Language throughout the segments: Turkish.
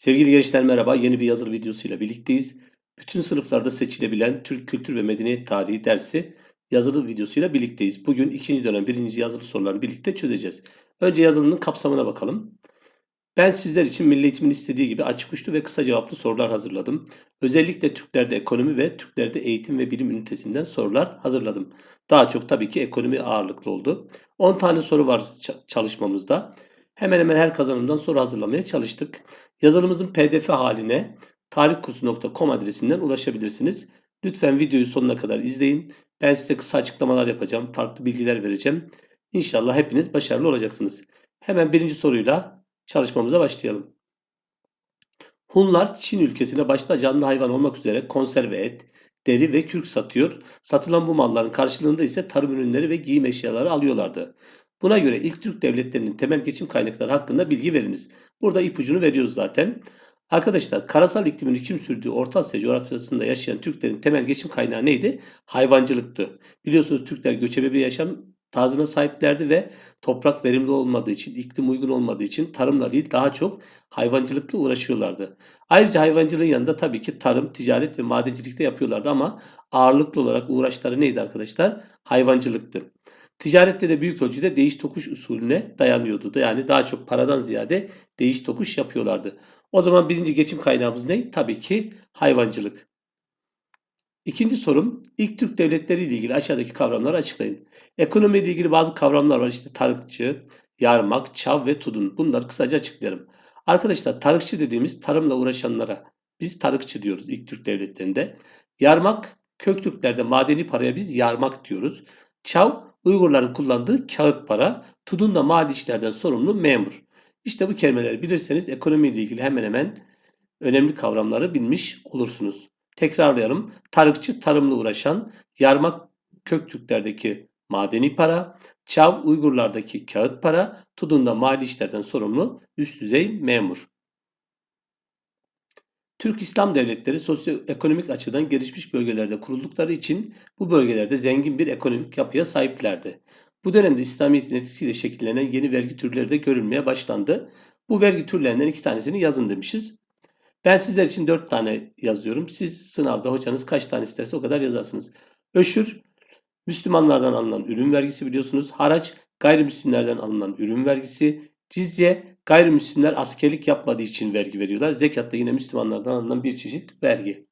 Sevgili gençler merhaba. Yeni bir yazılı videosuyla birlikteyiz. Bütün sınıflarda seçilebilen Türk Kültür ve Medeniyet Tarihi dersi yazılı videosuyla birlikteyiz. Bugün ikinci dönem birinci yazılı sorularını birlikte çözeceğiz. Önce yazılının kapsamına bakalım. Ben sizler için Milli Eğitim'in istediği gibi açık uçlu ve kısa cevaplı sorular hazırladım. Özellikle Türklerde ekonomi ve Türklerde eğitim ve bilim ünitesinden sorular hazırladım. Daha çok tabii ki ekonomi ağırlıklı oldu. 10 tane soru var çalışmamızda. Hemen hemen her kazanımdan soru hazırlamaya çalıştık. Yazılımımızın pdf haline tarihkursu.com adresinden ulaşabilirsiniz. Lütfen videoyu sonuna kadar izleyin. Ben size kısa açıklamalar yapacağım, farklı bilgiler vereceğim. İnşallah hepiniz başarılı olacaksınız. Hemen birinci soruyla çalışmamıza başlayalım. Hunlar Çin ülkesine başta canlı hayvan olmak üzere konserve et, deri ve kürk satıyor. Satılan bu malların karşılığında ise tarım ürünleri ve giyim eşyaları alıyorlardı. Buna göre ilk Türk devletlerinin temel geçim kaynakları hakkında bilgi veriniz. Burada ipucunu veriyoruz zaten. Arkadaşlar karasal iklimin hüküm sürdüğü Orta Asya coğrafyasında yaşayan Türklerin temel geçim kaynağı neydi? Hayvancılıktı. Biliyorsunuz Türkler göçebe bir yaşam tarzına sahiplerdi ve toprak verimli olmadığı için, iklim uygun olmadığı için tarımla değil daha çok hayvancılıkla uğraşıyorlardı. Ayrıca hayvancılığın yanında tabii ki tarım, ticaret ve madencilikte yapıyorlardı ama ağırlıklı olarak uğraşları neydi arkadaşlar? Hayvancılıktı. Ticarette de büyük ölçüde değiş tokuş usulüne dayanıyordu. Yani daha çok paradan ziyade değiş tokuş yapıyorlardı. O zaman birinci geçim kaynağımız ne? Tabii ki hayvancılık. İkinci sorum, ilk Türk devletleri ile ilgili aşağıdaki kavramları açıklayın. Ekonomi ile ilgili bazı kavramlar var. İşte tarıkçı, yarmak, çav ve tudun. Bunları kısaca açıklayalım. Arkadaşlar tarıkçı dediğimiz tarımla uğraşanlara biz tarıkçı diyoruz ilk Türk devletlerinde. Yarmak, kök Türklerde madeni paraya biz yarmak diyoruz. Çav, Uygurların kullandığı kağıt para, Tudun da mali işlerden sorumlu memur. İşte bu kelimeleri bilirseniz ekonomiyle ilgili hemen hemen önemli kavramları bilmiş olursunuz. Tekrarlayalım. Tarıkçı tarımla uğraşan, yarmak Köktürklerdeki madeni para, Çav Uygurlardaki kağıt para, Tudun da mali işlerden sorumlu üst düzey memur. Türk İslam devletleri sosyoekonomik açıdan gelişmiş bölgelerde kuruldukları için bu bölgelerde zengin bir ekonomik yapıya sahiplerdi. Bu dönemde İslamiyet'in etkisiyle şekillenen yeni vergi türleri de görülmeye başlandı. Bu vergi türlerinden iki tanesini yazın demişiz. Ben sizler için dört tane yazıyorum. Siz sınavda hocanız kaç tane isterse o kadar yazarsınız. Öşür, Müslümanlardan alınan ürün vergisi biliyorsunuz. Haraç, gayrimüslimlerden alınan ürün vergisi. Cizye, Gayrimüslimler askerlik yapmadığı için vergi veriyorlar. Zekat da yine Müslümanlardan alınan bir çeşit vergi.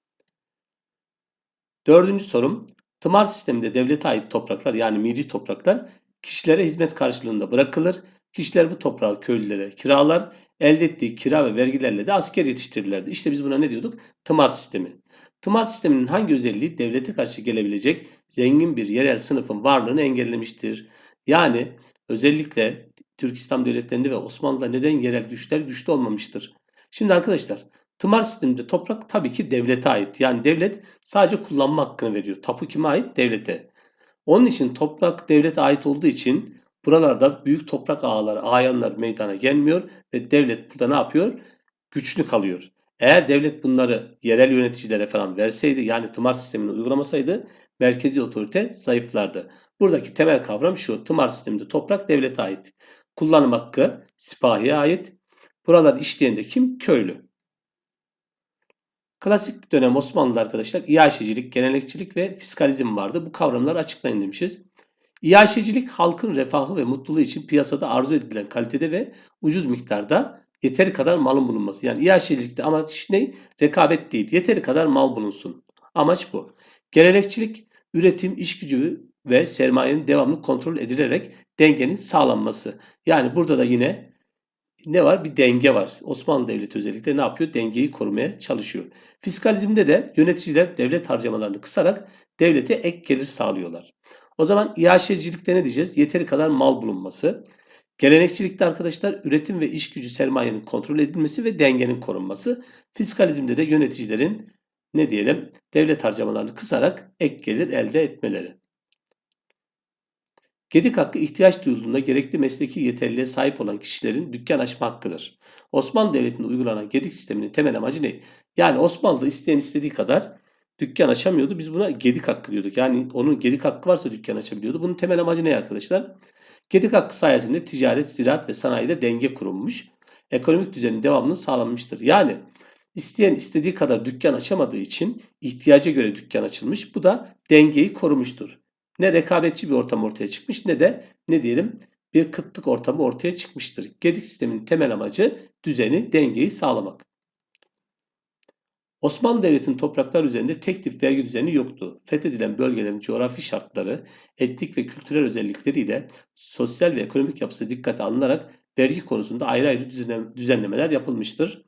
Dördüncü sorum. Tımar sisteminde devlete ait topraklar yani milli topraklar kişilere hizmet karşılığında bırakılır. Kişiler bu toprağı köylülere kiralar. Elde ettiği kira ve vergilerle de asker yetiştirirlerdi. İşte biz buna ne diyorduk? Tımar sistemi. Tımar sisteminin hangi özelliği devlete karşı gelebilecek zengin bir yerel sınıfın varlığını engellemiştir? Yani özellikle Türk İslam devletlerinde ve Osmanlı'da neden yerel güçler güçlü olmamıştır? Şimdi arkadaşlar tımar sisteminde toprak tabii ki devlete ait. Yani devlet sadece kullanma hakkını veriyor. Tapu kime ait? Devlete. Onun için toprak devlete ait olduğu için buralarda büyük toprak ağaları, ayanlar meydana gelmiyor ve devlet burada ne yapıyor? Güçlü kalıyor. Eğer devlet bunları yerel yöneticilere falan verseydi yani tımar sistemini uygulamasaydı merkezi otorite zayıflardı. Buradaki temel kavram şu. Tımar sisteminde toprak devlete ait. Kullanım hakkı sipahiye ait. Buralar işleyen de kim? Köylü. Klasik dönem Osmanlı'da arkadaşlar iaşecilik, gelenekçilik ve fiskalizm vardı. Bu kavramları açıklayın demişiz. İaşecilik halkın refahı ve mutluluğu için piyasada arzu edilen kalitede ve ucuz miktarda yeteri kadar malın bulunması. Yani iaşecilikte amaç ne? Rekabet değil. Yeteri kadar mal bulunsun. Amaç bu. Gelenekçilik üretim, iş gücü ve sermayenin devamlı kontrol edilerek dengenin sağlanması. Yani burada da yine ne var? Bir denge var. Osmanlı Devleti özellikle ne yapıyor? Dengeyi korumaya çalışıyor. Fiskalizmde de yöneticiler devlet harcamalarını kısarak devlete ek gelir sağlıyorlar. O zaman iaşecilikte ne diyeceğiz? Yeteri kadar mal bulunması. Gelenekçilikte arkadaşlar üretim ve iş gücü sermayenin kontrol edilmesi ve dengenin korunması. Fiskalizmde de yöneticilerin ne diyelim devlet harcamalarını kısarak ek gelir elde etmeleri. Gedik hakkı ihtiyaç duyulduğunda gerekli mesleki yeterliliğe sahip olan kişilerin dükkan açma hakkıdır. Osmanlı Devleti'nde uygulanan gedik sisteminin temel amacı ne? Yani Osmanlı'da isteyen istediği kadar dükkan açamıyordu. Biz buna gedik hakkı diyorduk. Yani onun gedik hakkı varsa dükkan açabiliyordu. Bunun temel amacı ne arkadaşlar? Gedik hakkı sayesinde ticaret, ziraat ve sanayide denge kurulmuş. ekonomik düzenin devamını sağlanmıştır. Yani isteyen istediği kadar dükkan açamadığı için ihtiyaca göre dükkan açılmış. Bu da dengeyi korumuştur. Ne rekabetçi bir ortam ortaya çıkmış ne de ne diyelim bir kıtlık ortamı ortaya çıkmıştır. Gedik sistemin temel amacı düzeni, dengeyi sağlamak. Osmanlı Devleti'nin topraklar üzerinde tek tip vergi düzeni yoktu. Fethedilen bölgelerin coğrafi şartları, etnik ve kültürel özellikleriyle sosyal ve ekonomik yapısı dikkate alınarak vergi konusunda ayrı ayrı düzenlemeler yapılmıştır.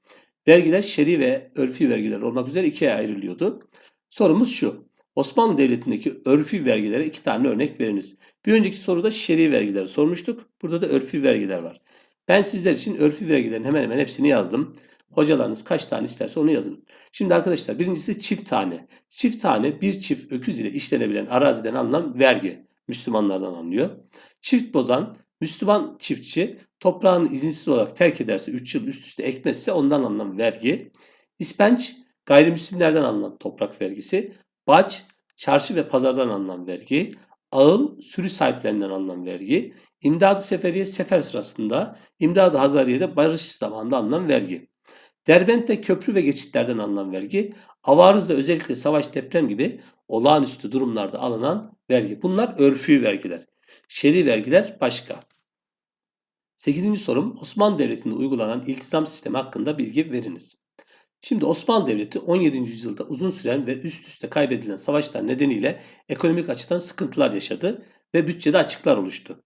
Vergiler şer'i ve örfi vergiler olmak üzere ikiye ayrılıyordu. Sorumuz şu. Osmanlı Devleti'ndeki örfi vergilere iki tane örnek veriniz. Bir önceki soruda şer'i vergileri sormuştuk. Burada da örfi vergiler var. Ben sizler için örfi vergilerin hemen hemen hepsini yazdım. Hocalarınız kaç tane isterse onu yazın. Şimdi arkadaşlar birincisi çift tane. Çift tane bir çift öküz ile işlenebilen araziden alınan vergi. Müslümanlardan anlıyor. Çift bozan Müslüman çiftçi toprağını izinsiz olarak terk ederse 3 yıl üst üste ekmezse ondan alınan vergi. İspenç gayrimüslimlerden alınan toprak vergisi. Baç çarşı ve pazardan alınan vergi. Ağıl sürü sahiplerinden alınan vergi. İmdad-ı Seferiye sefer sırasında, İmdad-ı Hazariye'de barış zamanında alınan vergi. Derbent'te köprü ve geçitlerden alınan vergi, Avarız'da özellikle savaş deprem gibi olağanüstü durumlarda alınan vergi. Bunlar örfü vergiler. Şer'i vergiler başka. 8. sorum Osmanlı Devleti'nde uygulanan iltizam sistemi hakkında bilgi veriniz. Şimdi Osmanlı Devleti 17. yüzyılda uzun süren ve üst üste kaybedilen savaşlar nedeniyle ekonomik açıdan sıkıntılar yaşadı ve bütçede açıklar oluştu.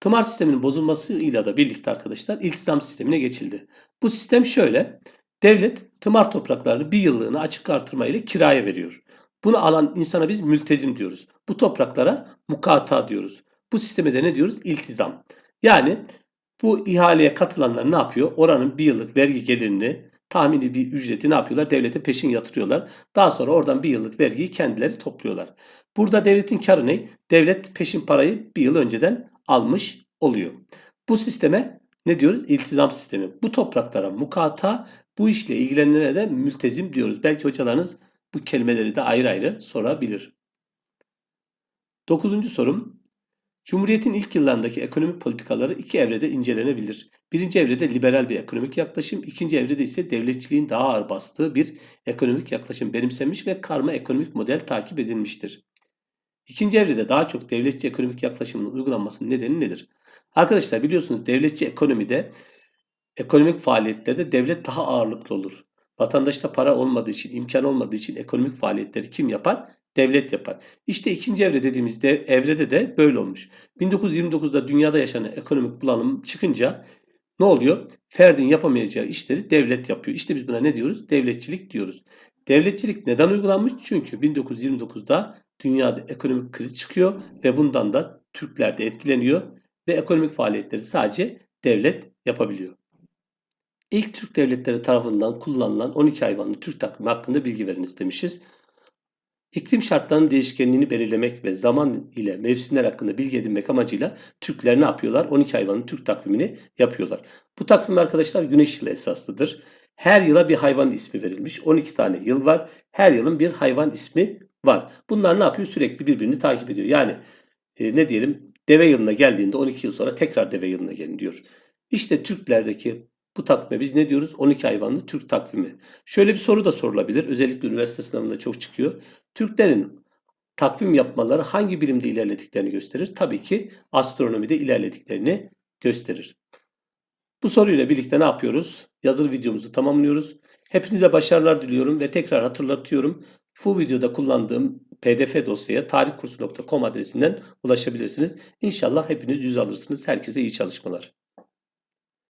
Tımar sisteminin bozulmasıyla da birlikte arkadaşlar iltizam sistemine geçildi. Bu sistem şöyle. Devlet tımar topraklarını bir yıllığına açık artırma ile kiraya veriyor. Bunu alan insana biz mültezim diyoruz. Bu topraklara mukata diyoruz. Bu sisteme de ne diyoruz? İltizam. Yani bu ihaleye katılanlar ne yapıyor? Oranın bir yıllık vergi gelirini, tahmini bir ücreti ne yapıyorlar? Devlete peşin yatırıyorlar. Daha sonra oradan bir yıllık vergiyi kendileri topluyorlar. Burada devletin karı ne? Devlet peşin parayı bir yıl önceden almış oluyor. Bu sisteme ne diyoruz? İltizam sistemi. Bu topraklara mukata, bu işle ilgilenenlere de mültezim diyoruz. Belki hocalarınız bu kelimeleri de ayrı ayrı sorabilir. Dokuzuncu sorum. Cumhuriyetin ilk yıllarındaki ekonomik politikaları iki evrede incelenebilir. Birinci evrede liberal bir ekonomik yaklaşım, ikinci evrede ise devletçiliğin daha ağır bastığı bir ekonomik yaklaşım benimsenmiş ve karma ekonomik model takip edilmiştir. İkinci evrede daha çok devletçi ekonomik yaklaşımın uygulanmasının nedeni nedir? Arkadaşlar biliyorsunuz devletçi ekonomide ekonomik faaliyetlerde devlet daha ağırlıklı olur. Vatandaşta para olmadığı için, imkan olmadığı için ekonomik faaliyetleri kim yapar? Devlet yapar. İşte ikinci evre dediğimizde evrede de böyle olmuş. 1929'da dünyada yaşanan ekonomik bulanım çıkınca ne oluyor? Ferdin yapamayacağı işleri devlet yapıyor. İşte biz buna ne diyoruz? Devletçilik diyoruz. Devletçilik neden uygulanmış? Çünkü 1929'da dünyada ekonomik kriz çıkıyor ve bundan da Türkler de etkileniyor ve ekonomik faaliyetleri sadece devlet yapabiliyor. İlk Türk devletleri tarafından kullanılan 12 hayvanlı Türk takvimi hakkında bilgi veriniz demişiz. İklim şartlarının değişkenliğini belirlemek ve zaman ile mevsimler hakkında bilgi edinmek amacıyla Türkler ne yapıyorlar? 12 hayvanın Türk takvimini yapıyorlar. Bu takvim arkadaşlar güneş yılı esaslıdır. Her yıla bir hayvan ismi verilmiş. 12 tane yıl var. Her yılın bir hayvan ismi var. Bunlar ne yapıyor? Sürekli birbirini takip ediyor. Yani e, ne diyelim deve yılına geldiğinde 12 yıl sonra tekrar deve yılına gelin diyor. İşte Türklerdeki bu takvime biz ne diyoruz? 12 hayvanlı Türk takvimi. Şöyle bir soru da sorulabilir. Özellikle üniversite sınavında çok çıkıyor. Türklerin takvim yapmaları hangi bilimde ilerlediklerini gösterir? Tabii ki astronomide ilerlediklerini gösterir. Bu soruyla birlikte ne yapıyoruz? Yazılı videomuzu tamamlıyoruz. Hepinize başarılar diliyorum ve tekrar hatırlatıyorum. Bu videoda kullandığım pdf dosyaya tarihkursu.com adresinden ulaşabilirsiniz. İnşallah hepiniz yüz alırsınız. Herkese iyi çalışmalar.